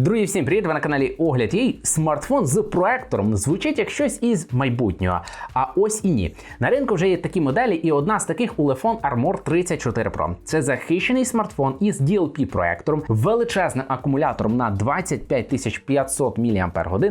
Друзі, всім привіт! Ви на каналі Огляд Їй. Смартфон з проектором звучить як щось із майбутнього. А ось і ні. На ринку вже є такі моделі, і одна з таких Ulefone Armor 34 Pro. Це захищений смартфон із DLP проектором, величезним акумулятором на 25500 мАч,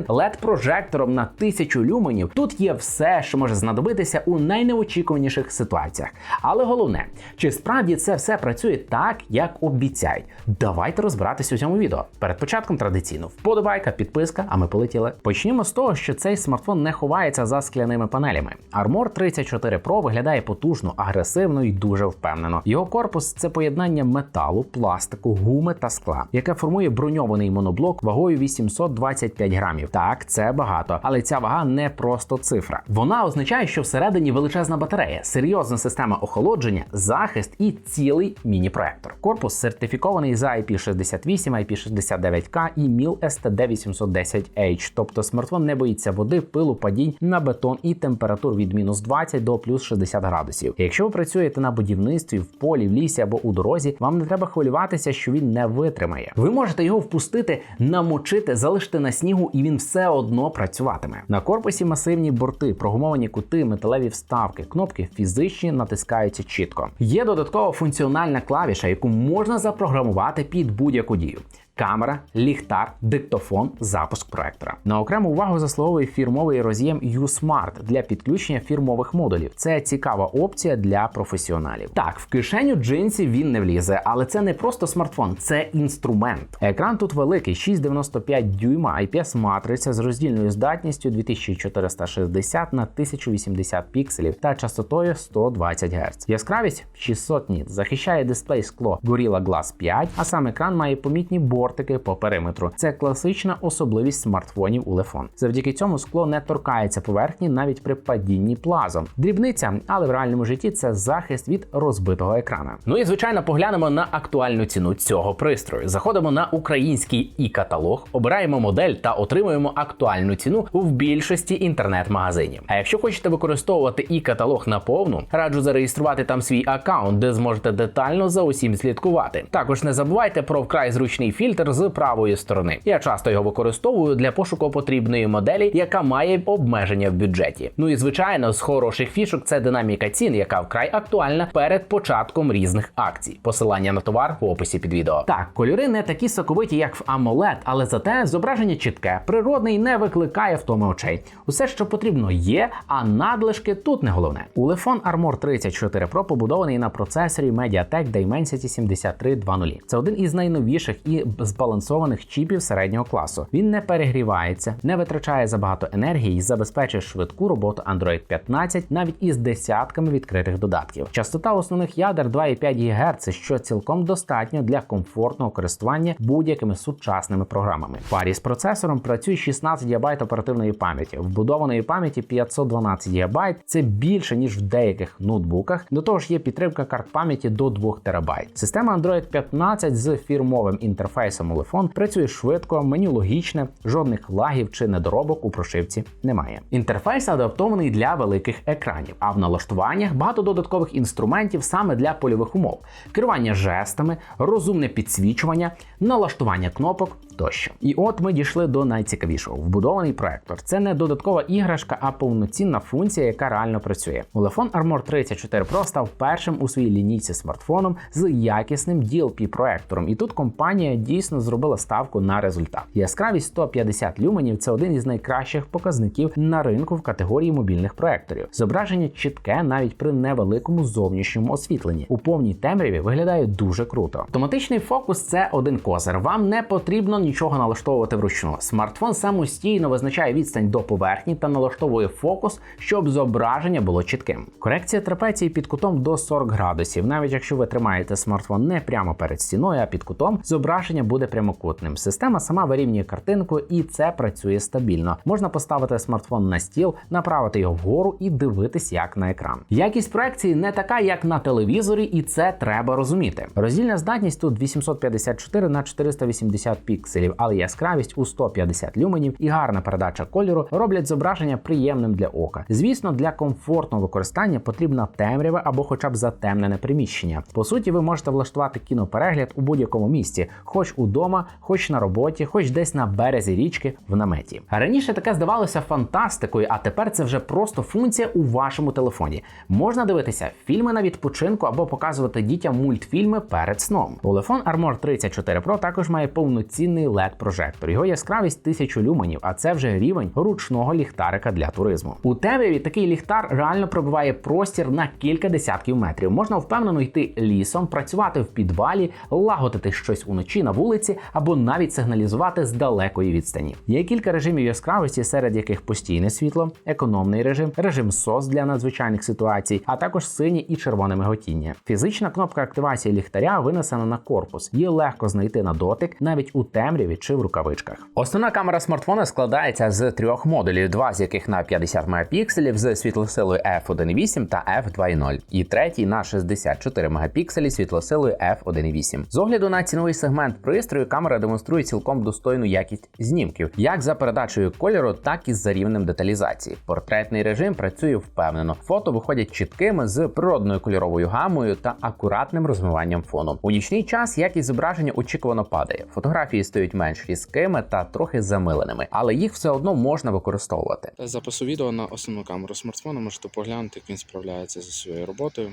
led прожектором на 1000 люменів. Тут є все, що може знадобитися у найнеочікуваніших ситуаціях. Але головне, чи справді це все працює так, як обіцяють? Давайте розбиратися у цьому відео. Перед початком традиційно вподобайка, підписка, а ми полетіли. Почнімо з того, що цей смартфон не ховається за скляними панелями. Armor 34 Pro виглядає потужно, агресивно і дуже впевнено. Його корпус це поєднання металу, пластику, гуми та скла, яке формує броньований моноблок вагою 825 грамів. Так, це багато, але ця вага не просто цифра. Вона означає, що всередині величезна батарея, серйозна система охолодження, захист і цілий міні-проектор. Корпус сертифікований за IP68, IP69K і MIL STD810H, тобто смартфон не боїться води, пилу, падінь на бетон і температур від мінус 20 до плюс 60 градусів. Якщо ви працюєте на будівництві, в полі, в лісі або у дорозі, вам не треба хвилюватися, що він не витримає. Ви можете його впустити, намочити, залишити на снігу, і він все одно працюватиме. На корпусі масивні борти, прогумовані кути, металеві вставки, кнопки фізичні натискаються чітко. Є додаткова функціональна клавіша, яку можна запрограмувати під будь-яку дію. Камера, ліхтар, диктофон, запуск проектора. На окрему увагу заслуговує фірмовий роз'єм U-Smart для підключення фірмових модулів. Це цікава опція для професіоналів. Так, в кишеню джинсів він не влізе, але це не просто смартфон, це інструмент. Екран тут великий, 6,95 дюйма, IPS матриця з роздільною здатністю 2460 на 1080 пікселів та частотою 120 Гц. Яскравість 600 ніт. Захищає дисплей скло Gorilla Glass 5, а сам екран має помітні бортики по периметру. Це класична особливість смартфонів Ulefone. Завдяки цьому скло не торкається поверхні навіть при падінні плазом. Дрібниця, але в реальному житті це захист від розбитого екрана. Ну і звичайно, поглянемо на актуальну ціну цього пристрою. Заходимо на український і каталог, обираємо модель та отримуємо актуальну ціну в більшості інтернет-магазинів. А якщо хочете використовувати і каталог наповну, раджу зареєструвати там свій аккаунт, де зможете детально за усім слідкувати. Також не забувайте про вкрай зручний фільтр з правої сторони. Я часто його використовую для пошуку потрібної моделі, яка має обмеження в бюджеті. Ну і звичайно, з хороших фішок це динаміка цін, яка вкрай актуальна перед початком різних акцій. Посилання на товар в описі під відео. Так, кольори не такі соковиті, як в AMOLED, але зате зображення чітке, природне і не викликає втоми очей. Усе, що потрібно, є, а надлишки тут не головне. Ulefone Armor 34 Pro побудований на процесорі MediaTek Dimensity 7320. Це один із найновіших і збалансованих чіпів середнього класу. Він не перегрівається, не витрачає забагато енергії і забезпечує швидку роботу Android 15 навіть із десятками відкритих додатків. Частота основних ядер 2,5 ГГц, що цілком достатньо для комфортного користування будь-якими сучасними програмами. Парі з процесором працює 16 ГБ оперативної пам'яті, вбудованої пам'яті 512 ГБ. Це більше ніж в деяких ноутбуках. До того ж, є підтримка карт пам'яті до 2 ТБ. Система Android 15 з фірмовим інтерфейсом Ulefone працює швидко, меню логічне, жодних лагів чи недоробок у прошивці немає. Інтерфейс адаптований для великих екранів, а в налаштуваннях багато додаткових інструментів саме для польових умов: керування жестами, розумне підсвічування, налаштування кнопок тощо. І от ми дійшли до найцікавішого: вбудований проектор. Це не додаткова іграшка, а повноцінна функція, яка реально працює. Ulefone Armor 34 Pro став першим у своїй лінійці смартфоном з якісним DLP проектором. І тут компанія дійсно зробила ставку на результат. Яскравість 150 люменів це один із найкращих показників на ринку в категорії мобільних проекторів. Зображення чітке навіть при невеликому зовнішньому освітленні. У повній темряві виглядає дуже круто. Автоматичний фокус це один козир. Вам не потрібно нічого налаштовувати вручну. Смартфон самостійно визначає відстань до поверхні та налаштовує фокус, щоб зображення було чітким. Корекція трапеції під кутом до 40 градусів. Навіть якщо ви тримаєте смартфон не прямо перед стіною, а під кутом, зображення буде прямокутним. Система сама вирівнює картинку, і це працює стабільно. Можна поставити смартфон на стіл, направити його вгору і дивитись як на екран. Якість проекції не така, як на телевізорі, і це треба розуміти. Роздільна здатність тут 854 на 480 пікселів. Пікселів, але яскравість у 150 люменів і гарна передача кольору роблять зображення приємним для ока. Звісно, для комфортного використання потрібна темрява або хоча б затемнене приміщення. По суті, ви можете влаштувати кіноперегляд у будь-якому місці, хоч удома, хоч на роботі, хоч десь на березі річки в наметі. Раніше таке здавалося фантастикою, а тепер це вже просто функція у вашому телефоні. Можна дивитися фільми на відпочинку або показувати дітям мультфільми перед сном. Телефон Armor 34 Pro також має повноцінний led прожектор Його яскравість 1000 люменів, а це вже рівень ручного ліхтарика для туризму. У темряві такий ліхтар реально пробиває простір на кілька десятків метрів. Можна впевнено йти лісом, працювати в підвалі, лагодити щось уночі на вулиці або навіть сигналізувати з далекої відстані. Є кілька режимів яскравості, серед яких постійне світло, економний режим, режим SOS для надзвичайних ситуацій, а також синє і червоне миготіння. Фізична кнопка активації ліхтаря винесена на корпус. Її легко знайти на дотик навіть у темряві чи в рукавичках. Основна камера смартфона складається з трьох модулів, два з яких на 50 мегапікселів з світлосилою f1.8 та f2.0, і третій на 64 мегапікселі світлосилою f1.8. З огляду на ціновий сегмент пристрою камера демонструє цілком достойну якість знімків, як за передачею кольору, так і за рівнем деталізації. Портретний режим працює впевнено. Фото виходять чіткими з природною кольоровою гамою та акуратним розмиванням фону. У нічний час якість зображення очікувано падає. Фотографії стають менш різкими та трохи замиленими, але їх все одно можна використовувати. Запису відео на основну камеру смартфона можете поглянути, як він справляється зі своєю роботою.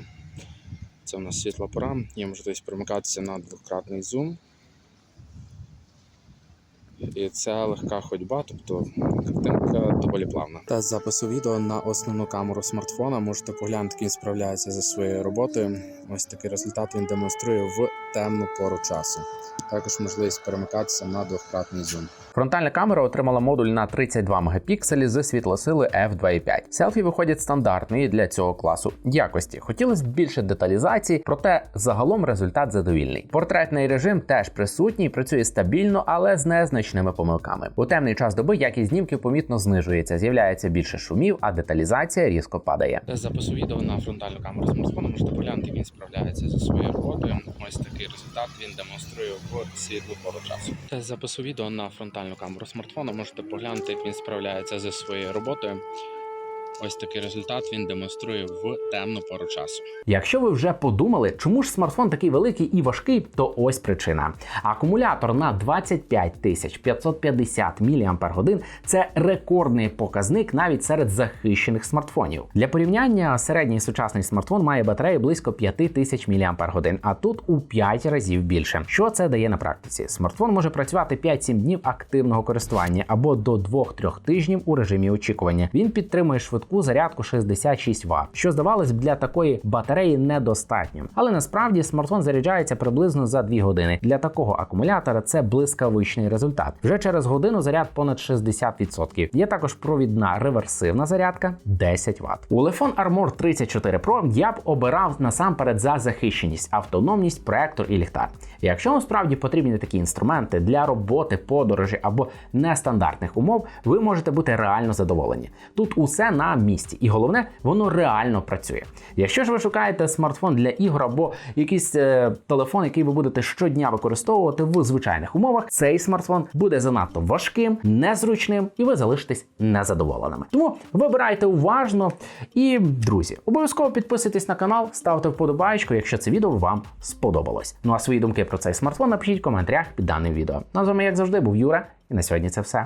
Це у нас світла пора, є можливість перемикатися на двократний зум. І це легка ходьба, тобто картинка доволі плавна. Та запису відео на основну камеру смартфона можете поглянути, як він справляється зі своєю роботою. Ось такий результат він демонструє в темну пору часу. Також можливість перемикатися на двократний зум. Фронтальна камера отримала модуль на 32 мегапікселі з світлосили f2.5. Селфі виходять стандартної для цього класу якості. Хотілося б більше деталізації, проте загалом результат задовільний. Портретний режим теж присутній, працює стабільно, але з незначними помилками. У темний час доби якість знімків помітно знижується, з'являється більше шумів, а деталізація різко падає. Запису відео на фронтальну камеру смартфона можете поглянути, він справляється зі своєю роботою. Ось такий результат він демонструє в світлу пору часу. Запису відео на фронтальну камеру смартфона можете поглянути, як він справляється зі своєю роботою. Ось такий результат він демонструє в темну пору часу. Якщо ви вже подумали, чому ж смартфон такий великий і важкий, то ось причина. Акумулятор на 25 550 мАч – це рекордний показник навіть серед захищених смартфонів. Для порівняння середній сучасний смартфон має батарею близько 5000 мАч, а тут у 5 разів більше. Що це дає на практиці? Смартфон може працювати 5-7 днів активного користування або до 2-3 тижнів у режимі очікування. Він підтримує швидку зарядку 66 Вт, що здавалось б для такої батареї недостатньо. Але насправді смартфон заряджається приблизно за 2 години. Для такого акумулятора це блискавичний результат. Вже через годину заряд понад 60%. Є також провідна реверсивна зарядка 10 Вт. У Lefon Armor 34 Pro я б обирав насамперед за захищеність, автономність, проектор і ліхтар. Якщо вам справді потрібні такі інструменти для роботи, подорожі або нестандартних умов, ви можете бути реально задоволені. Тут усе на місці, і головне, воно реально працює. Якщо ж ви шукаєте смартфон для ігор або якийсь е, телефон, який ви будете щодня використовувати в звичайних умовах, цей смартфон буде занадто важким, незручним, і ви залишитесь незадоволеними. Тому вибирайте уважно і, друзі, обов'язково підписуйтесь на канал, ставте вподобайку, якщо це відео вам сподобалось. Ну а свої думки про цей смартфон напишіть в коментарях під даним відео. Ну з вами, як завжди, був Юра, і на сьогодні це все.